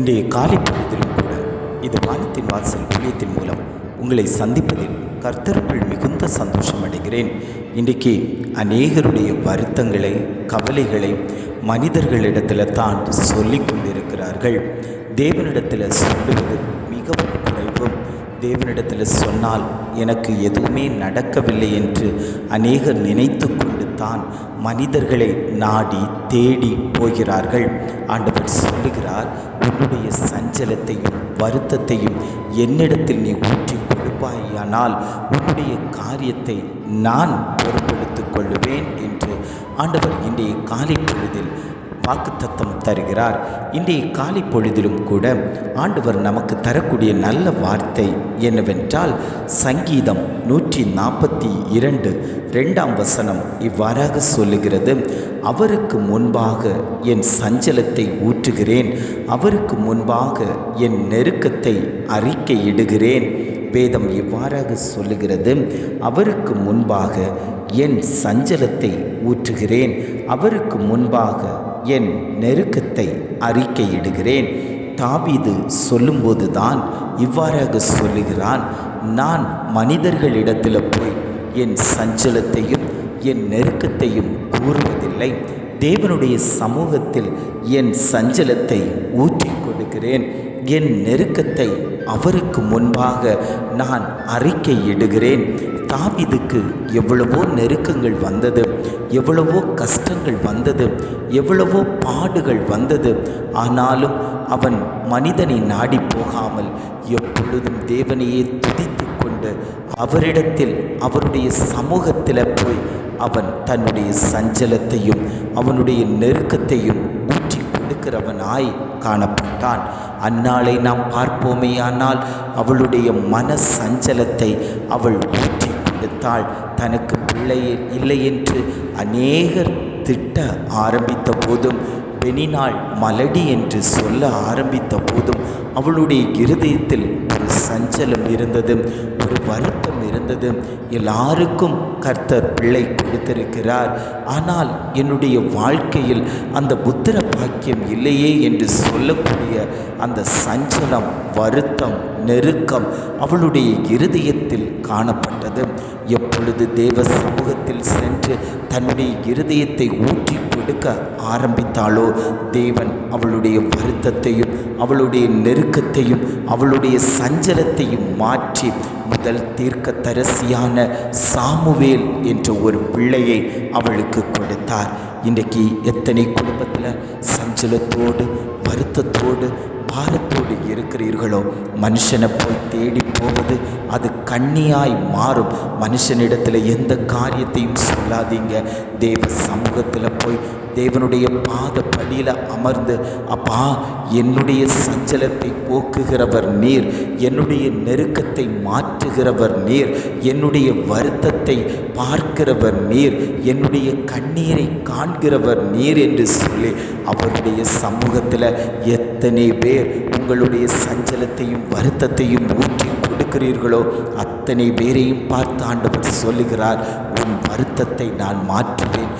இன்றைய காலை பொழுதிலும் கூட இது வானத்தின் வாசல் ஊழியத்தின் மூலம் உங்களை சந்திப்பதில் கர்த்தருக்குள் மிகுந்த சந்தோஷம் அடைகிறேன். இன்றைக்கு அநேகருடைய வருத்தங்களை கவலைகளை மனிதர்களிடத்தில் தான் சொல்லிக் கொண்டிருக்கிறார்கள். தேவனிடத்தில் சொல்லுவது மிகவும் குறைவும் தேவனிடத்தில் சொன்னால் எனக்கு எதுவுமே நடக்கவில்லை என்று அநேகர் நினைத்து தான் மனிதர்களை நாடி தேடி போகிறார்கள். ஆண்டவர் சொல்லுகிறார் உன்னுடைய சஞ்சலத்தையும் வருத்தத்தையும் என்னிடத்தில் நீ ஊற்றி கொடுப்பாயானால் உன்னுடைய காரியத்தை நான் பொறுப்பெடுத்துக் கொள்ளுவேன் என்று ஆண்டவர் இன்றைய காலை பொழுதில் வாக்குத்தத்தம் தருகிறார். இன்றைய காலை பொழுதிலும் கூட ஆண்டவர் நமக்கு தரக்கூடிய நல்ல வார்த்தை என்னவென்றால் சங்கீதம் நூற்றி நாற்பத்தி இரண்டு ரெண்டாம் வசனம் இவ்வாறாக சொல்லுகிறது அவருக்கு முன்பாக என் சஞ்சலத்தை ஊற்றுகிறேன் அவருக்கு முன்பாக என் நெருக்கத்தை அறிக்கையிடுகிறேன். வேதம் இவ்வாறாக சொல்லுகிறது அவருக்கு முன்பாக என் சஞ்சலத்தை ஊற்றுகிறேன் அவருக்கு முன்பாக என் நெருக்கத்தை அறிக்கையிடுகிறேன். தாவிது சொல்லும்போது தான் இவ்வாறாக சொல்லுகிறான் நான் மனிதர்களிடத்தில் போய் என் சஞ்சலத்தையும் என் நெருக்கத்தையும் கூறுவதில்லை. தேவனுடைய சமூகத்தில் என் சஞ்சலத்தை ஊற்றி கொடுக்கிறேன். என் நெருக்கத்தை அவருக்கு முன்பாக நான் அறிக்கையிடுகிறேன். தாவிதுக்கு எவ்வளவோ நெருக்கங்கள் வந்தது எவ்வளவோ கஷ்டங்கள் வந்தது எவ்வளவோ பாடுகள் வந்தது. ஆனாலும் அவன் மனிதனை நாடி போகாமல் எப்பொழுதும் தேவனையே துதித்து கொண்டு அவரிடத்தில் அவருடைய சமூகத்தில் போய் அவன் தன்னுடைய சஞ்சலத்தையும் அவனுடைய நெருக்கத்தையும் ஊற்றி கொடுக்கிறவனாய் காணப்பட்டான். அந்நாளை நாம் பார்ப்போமேயானால் அவளுடைய மன சஞ்சலத்தை அவள் ஊற்றி கொடுத்தாள் தனக்கு பிள்ளை இல்லை என்று அநேகர் திட்ட ஆரம்பித்த போதும் பெனினாள் மலடி என்று சொல்ல ஆரம்பித்த போதும் அவளுடைய இருதயத்தில் ஒரு சஞ்சலம் இருந்தது ஒரு வருத்தம் இருந்தது. எல்லாருக்கும் கர்த்தர் பிள்ளை கொடுத்திருக்கிறார். ஆனால் என்னுடைய வாழ்க்கையில் அந்த புத்திர பாக்கியம் இல்லையே என்று சொல்லக்கூடிய அந்த சஞ்சலம் வருத்தம் நெருக்கம் அவளுடைய இருதயத்தில் காணப்பட்டது. எப்பொழுது தேவ சமூகத்தில் சென்று தன்னுடைய இருதயத்தை ஊற்றி கொடுக்க ஆரம்பித்தாளோ தேவன் அவளுடைய வருத்தத்தையும் அவளுடைய நெருக்கத்தையும் அவளுடைய சஞ்சலத்தையும் மாற்றி முதல் தீர்க்க தரசியான சாமுவேல் என்ற ஒரு பிள்ளையை அவளுக்கு கொடுத்தார். இன்றைக்கு எத்தனை குடும்பத்தில் சஞ்சலத்தோடு வருத்தத்தோடு பாரத்தோடு இருக்கிறீர்களோ? மனுஷனை போய் தேடி போவது அது கண்ணியாய் மாறும். மனுஷனிடத்தில் எந்த காரியத்தையும் சொல்லாதீங்க. தேவ சமூகத்தில் போய் தேவனுடைய பாத படியில் அமர்ந்து அப்பா என்னுடைய சஞ்சலத்தை போக்குகிறவர் நீர் என்னுடைய நெருக்கத்தை மாற்றுகிறவர் நீர் என்னுடைய வருத்தத்தை பார்க்கிறவர் நீர் என்னுடைய கண்ணீரை காண்கிறவர் நீர் என்று சொல்லி அவருடைய சமூகத்தில் எத்தனை பேர் உங்களுடைய சஞ்சலத்தையும் வருத்தத்தையும் ஊற்றி கொடுக்கிறீர்களோ அத்தனை பேரையும் பார்த்து ஆண்டவர் சொல்லுகிறார் உன் வருத்தத்தை நான் மாற்றுவேன்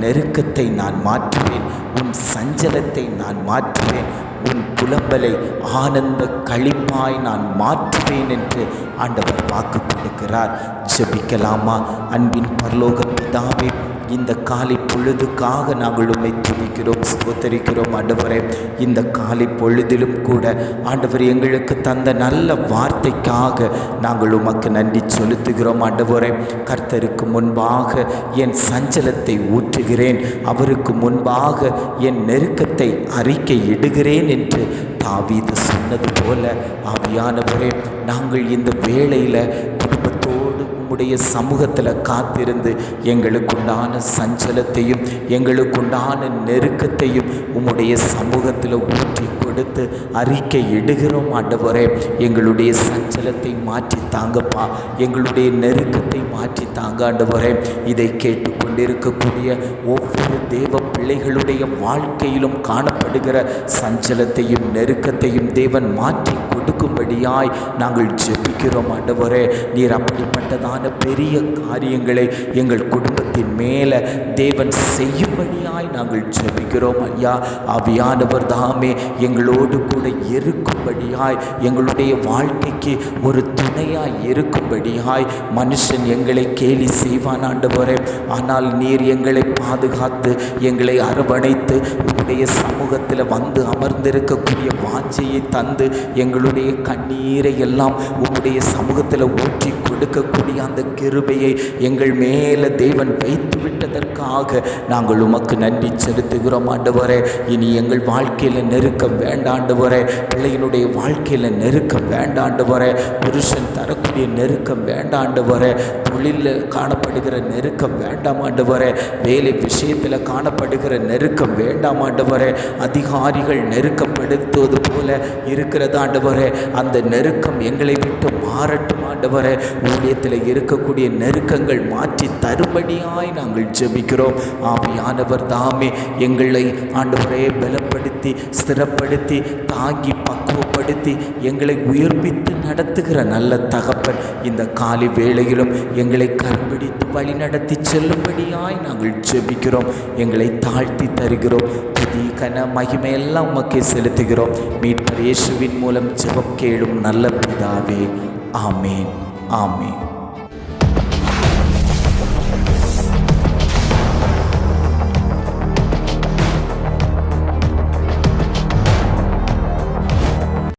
நெருக்கத்தை நான் மாற்றுவேன் உன் சஞ்சலத்தை நான் மாற்றுவேன் உன் புலம்பலை ஆனந்த களிப்பாய் நான் மாற்றுவேன் என்று ஆண்டவர் வாக்கு கொடுக்கிறார். ஜெபிக்கலாமா? அன்பின் பரலோக பிதாவே இந்த காலை பொழுதுக்காக நாங்கள் உண்மை துணிக்கிறோம் சுதரிக்கிறோம் ஆண்டவரே. இந்த காலை பொழுதிலும் கூட ஆண்டவர் எங்களுக்கு தந்த நல்ல வார்த்தைக்காக நாங்கள் உமக்கு நன்றி செலுத்துகிறோம் ஆண்டவரே. கர்த்தருக்கு முன்பாக என் சஞ்சலத்தை ஊற்றுகிறேன் அவருக்கு முன்பாக என் நெருக்கத்தை அறிக்கை இடுகிறேன் என்று தாவீது சொன்னது போல ஆவியானவரே நாங்கள் இந்த வேளையில் உம்முடைய சமூகத்தில் காத்திருந்து எங்களுக்குண்டான சஞ்சலத்தையும் எங்களுக்குண்டான நெருக்கத்தையும் உம்முடைய சமூகத்தில் ஊற்றி கொடுத்து அறிக்கை இடுகிறோம் ஆண்டவரே. எங்களுடைய சஞ்சலத்தை மாற்றி தாங்கப்பா எங்களுடைய நெருக்கத்தை மாற்றி தாங்க ஆண்டவரே. இதை கொண்டிருக்கக்கூடிய ஒவ்வொரு தேவ பிள்ளைகளுடைய வாழ்க்கையிலும் காணப்படுகிற சஞ்சலத்தையும் நெருக்கத்தையும் தேவன் மாற்றி கொடுக்கும்படியாய் நாங்கள் ஜெபிக்கிறோம் ஆண்டவரே. நீர் அப்படிப்பட்டதான பெரிய காரியங்களை எங்கள் குடும்பத்தின் மேலே தேவன் செய்யும்படியாய் நாங்கள் ஜெபிக்கிறோம் ஐயா. அவியானவர் தாமே எங்களோடு கூட இருக்கும்படியாய் எங்களுடைய வாழ்க்கைக்கு ஒரு துணையாய் இருக்கும்படியாய் மனுஷன் எங்களை கேலி செய்வான் ஆண்டவரே. ஆனால் நீர் எங்களை பாதுகாத்து எங்களை அரவணைத்து உங்களுடைய சமூகத்தில் வந்து அமர்ந்திருக்கக்கூடிய வாஞ்சையை தந்து எங்களுடைய கண்ணீரை எல்லாம் உங்களுடைய சமூகத்தில் ஊற்றி கொடுக்கக்கூடிய அந்த கிருபையை எங்கள் மேலே தேவன் வைத்து விட்டதற்காக நாங்கள் உமக்கு நன்றி செலுத்துகிறோம் ஆண்டவரே. இனி எங்கள் வாழ்க்கையில் நெருக்கம் வேண்டாண்டவரே பிள்ளையினுடைய வாழ்க்கையில் நெருக்கம் வேண்டாண்டவரே புருஷன் தரக்கூடிய நெருக்கம் வேண்டாண்டவரே தொழிலில் காணப்படுகிற நெருக்கம் வேண்டாமா ஆண்டவரே வேலை விஷயத்தில் காணப்படுகிற நெருக்கம் வேண்டாம் ஆண்டவரே அதிகாரிகள் நெருக்கப்படுத்துவது போல இருக்கிறது ஆண்டவரே அந்த நெருக்கம் எங்களை விட்டு மாறட்டும். ஆண்டவரே ஊழியத்தில் இருக்கக்கூடிய நெருக்கங்கள் மாற்றி தரும்படியாய் நாங்கள் ஜெபிக்கிறோம். ஆவியானவர் தாமே எங்களை ஆண்டவரே பலப்படுத்தி ஸ்திரப்படுத்தி தாங்கி பக்குவப்படுத்தி எங்களை உயர்ப்பித்து நடத்துகிற நல்ல தகப்பன் இந்த காலை வேளையிலும் எங்களை கற்பிடித்து வழி நடத்தி செல்லும்படியாய் நாங்கள் ஜெபிக்கிறோம். எங்களை தாழ்த்தி தருகிறோம். துதி கன மகிமையெல்லாம் உமக்கே செலுத்துகிறோம். மீட்பர் இயேசுவின் மூலம் ஜெபம் கேளும் நல்ல பிதாவே. आमीन आमीन।